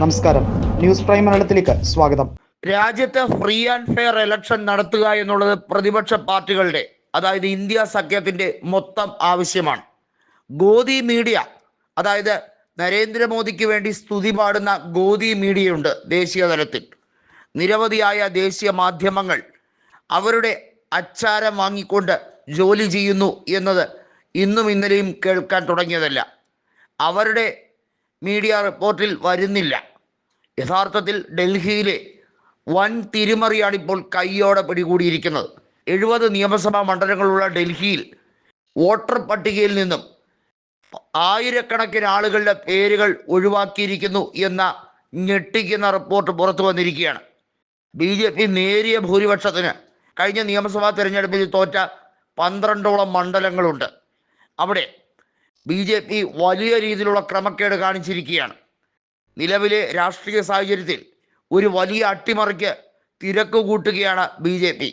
നമസ്കാരം. News prime മലയാളത്തിലേക്ക് സ്വാഗതം. രാജ്യത്ത് ഫ്രീ ആൻഡ് ഫെയർ ഇലക്ഷൻ നടത്തുക എന്നുള്ളത് പ്രതിപക്ഷ പാർട്ടികളുടെ അതായത് ഇന്ത്യ സഖ്യത്തിന്റെ മൊത്തം ആവശ്യമാണ്. ഗോദി മീഡിയ അതായത് നരേന്ദ്രമോദിക്ക് വേണ്ടി സ്തുതി പാടുന്ന ഗോദി മീഡിയയുണ്ട് ദേശീയ തലത്തിൽ. നിരവധിയായ ദേശീയ മാധ്യമങ്ങൾ അവരുടെ അച്ചാരം വാങ്ങിക്കൊണ്ട് ജോലി ചെയ്യുന്നു എന്നത് ഇന്നും ഇന്നലെയും കേൾക്കാൻ തുടങ്ങിയതല്ല. അവരുടെ മീഡിയ റിപ്പോർട്ടിൽ വരുന്നില്ല. യഥാർത്ഥത്തിൽ ഡൽഹിയിലെ വൻ തിരിമറിയാണ് ഇപ്പോൾ കൈയോടെ പിടികൂടിയിരിക്കുന്നത്. എഴുപത് നിയമസഭാ മണ്ഡലങ്ങളുള്ള ഡൽഹിയിൽ വോട്ടർ പട്ടികയിൽ നിന്നും ആയിരക്കണക്കിന് ആളുകളുടെ പേരുകൾ ഒഴിവാക്കിയിരിക്കുന്നു എന്ന ഞെട്ടിക്കുന്ന റിപ്പോർട്ട് പുറത്തു വന്നിരിക്കുകയാണ്. ബി ജെ പി നേരിയ ഭൂരിപക്ഷത്തിന് കഴിഞ്ഞ നിയമസഭാ തിരഞ്ഞെടുപ്പിൽ തോറ്റ പന്ത്രണ്ടോളം മണ്ഡലങ്ങളുണ്ട്. അവിടെ ബി ജെ പി വലിയ രീതിയിലുള്ള ക്രമക്കേട് കാണിച്ചിരിക്കുകയാണ്. നിലവിലെ രാഷ്ട്രീയ സാഹചര്യത്തിൽ ഒരു വലിയ അട്ടിമറിക്ക് തിരക്ക് കൂട്ടുകയാണ് ബി ജെ പി.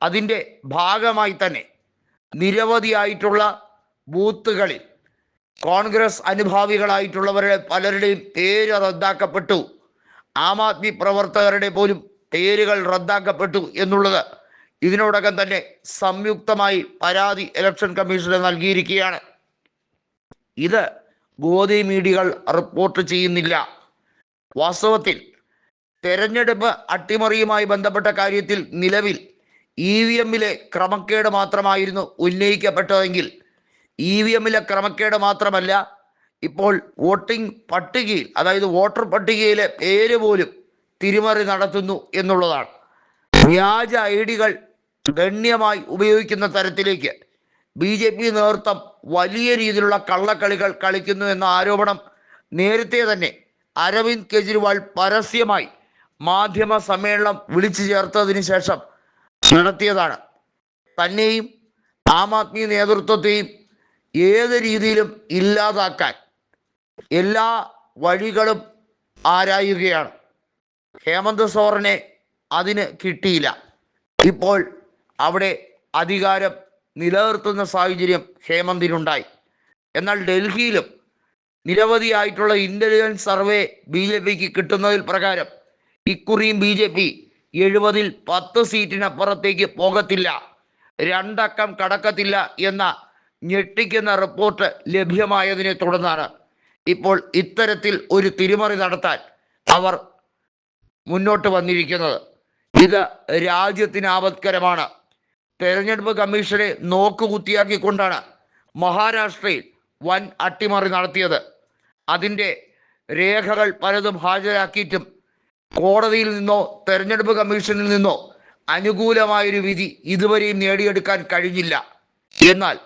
അതിന്റെ ഭാഗമായി തന്നെ നിരവധിയായിട്ടുള്ള ബൂത്തുകളിൽ കോൺഗ്രസ് അനുഭാവികളായിട്ടുള്ളവരുടെ പലരുടെയും പേര് റദ്ദാക്കപ്പെട്ടു. ആം ആദ്മി പ്രവർത്തകരുടെ പോലും പേരുകൾ റദ്ദാക്കപ്പെട്ടു എന്നുള്ളത് ഇതിനോടകം തന്നെ സംയുക്തമായി പരാതി ഇലക്ഷൻ കമ്മീഷന് നൽകിയിരിക്കുകയാണ്. ഇത് ഗോദി മീഡിയകൾ റിപ്പോർട്ട് ചെയ്യുന്നില്ല. വാസ്തവത്തിൽ തെരഞ്ഞെടുപ്പ് അട്ടിമറിയുമായി ബന്ധപ്പെട്ട കാര്യത്തിൽ നിലവിൽ ഇ വി എമ്മിലെ ക്രമക്കേട് മാത്രമായിരുന്നു ഉന്നയിക്കപ്പെട്ടതെങ്കിൽ ഇ വി എമ്മിലെ ക്രമക്കേട് മാത്രമല്ല ഇപ്പോൾ വോട്ടിംഗ് പട്ടികയിൽ അതായത് വോട്ടർ പട്ടികയിലെ പേര് പോലും തിരിമറി നടത്തുന്നു എന്നുള്ളതാണ്. വ്യാജ ഐ ഡികൾ ഗണ്യമായി ഉപയോഗിക്കുന്ന തരത്തിലേക്ക് ബി ജെ പി നേതൃത്വം വലിയ രീതിയിലുള്ള കള്ളക്കളികൾ കളിക്കുന്നു എന്ന ആരോപണം നേരത്തെ തന്നെ അരവിന്ദ് കെജ്രിവാൾ പരസ്യമായി മാധ്യമ സമ്മേളനം വിളിച്ചു ചേർത്തതിന് ശേഷം നടത്തിയതാണ്. തന്നെയും ആം ആദ്മി നേതൃത്വത്തെയും ഏത് രീതിയിലും ഇല്ലാതാക്കാൻ എല്ലാ വഴികളും ആരായുകയാണ്. ഹേമന്ത് സോറനെ അതിന് കിട്ടിയില്ല. ഇപ്പോൾ അവിടെ അധികാരം നിലനിർത്തുന്ന സാഹചര്യം ഹേമന്തിനുണ്ടായി. എന്നാൽ ഡൽഹിയിലും നിരവധിയായിട്ടുള്ള ഇന്റലിജൻസ് സർവേ ബി ജെ പിക്ക് കിട്ടുന്നതിൽ പ്രകാരം ഇക്കുറിയും ബി ജെ പി എഴുപതിൽ പത്ത് സീറ്റിനപ്പുറത്തേക്ക് പോകത്തില്ല. രണ്ടക്കം കടക്കത്തില്ല എന്ന ഞെട്ടിക്കുന്ന റിപ്പോർട്ട് ലഭ്യമായതിനെ തുടർന്നാണ്. ഇപ്പോൾ ഇത്തരത്തിൽ ഒരു തിരിമറി നടത്താൻ അവർ മുന്നോട്ട് വന്നിരിക്കുന്നത്. ഇത് രാജ്യത്തിന് ആപത്കരമാണ് തെരഞ്ഞെടുപ്പ് കമ്മീഷനെ നോക്കുകുത്തിയാക്കിക്കൊണ്ടാണ് മഹാരാഷ്ട്രയിൽ വൻ അട്ടിമറി നടത്തിയത്. അതിന്റെ രേഖകൾ പലതും ഹാജരാക്കിയിട്ടും കോടതിയിൽ നിന്നോ തെരഞ്ഞെടുപ്പ് കമ്മീഷനിൽ നിന്നോ അനുകൂലമായൊരു വിധി ഇതുവരെയും നേടിയെടുക്കാൻ കഴിഞ്ഞില്ല. എന്നാൽ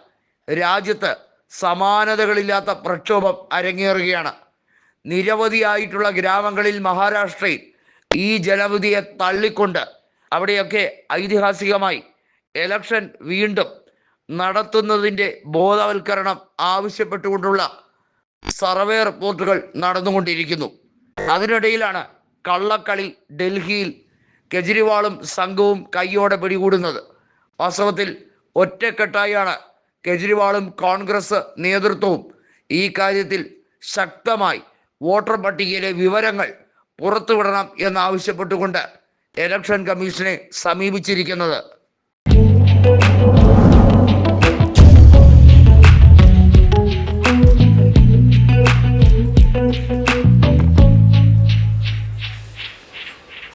രാജ്യത്ത് സമാനതകളില്ലാത്ത പ്രക്ഷോഭം അരങ്ങേറുകയാണ്. നിരവധിയായിട്ടുള്ള ഗ്രാമങ്ങളിൽ മഹാരാഷ്ട്രയിൽ ഈ ജനവിധിയെ തള്ളിക്കൊണ്ട് അവിടെയൊക്കെ ഐതിഹാസികമായി എലക്ഷൻ വീണ്ടും നടത്തുന്നതിന്റെ ബോധവൽക്കരണം ആവശ്യപ്പെട്ടുകൊണ്ടുള്ള സർവേ റിപ്പോർട്ടുകൾ നടന്നുകൊണ്ടിരിക്കുന്നു. അതിനിടയിലാണ് കള്ളക്കളി ഡൽഹിയിൽ കെജ്രിവാളും സംഘവും കൈയോടെ പിടികൂടുന്നത്. വാസ്തവത്തിൽ ഒറ്റക്കെട്ടായാണ് കെജ്രിവാളും കോൺഗ്രസ് നേതൃത്വവും ഈ കാര്യത്തിൽ ശക്തമായി വോട്ടർ പട്ടികയിലെ വിവരങ്ങൾ പുറത്തുവിടണം എന്നാവശ്യപ്പെട്ടുകൊണ്ട് എലക്ഷൻ കമ്മീഷനെ സമീപിച്ചിരിക്കുന്നത്.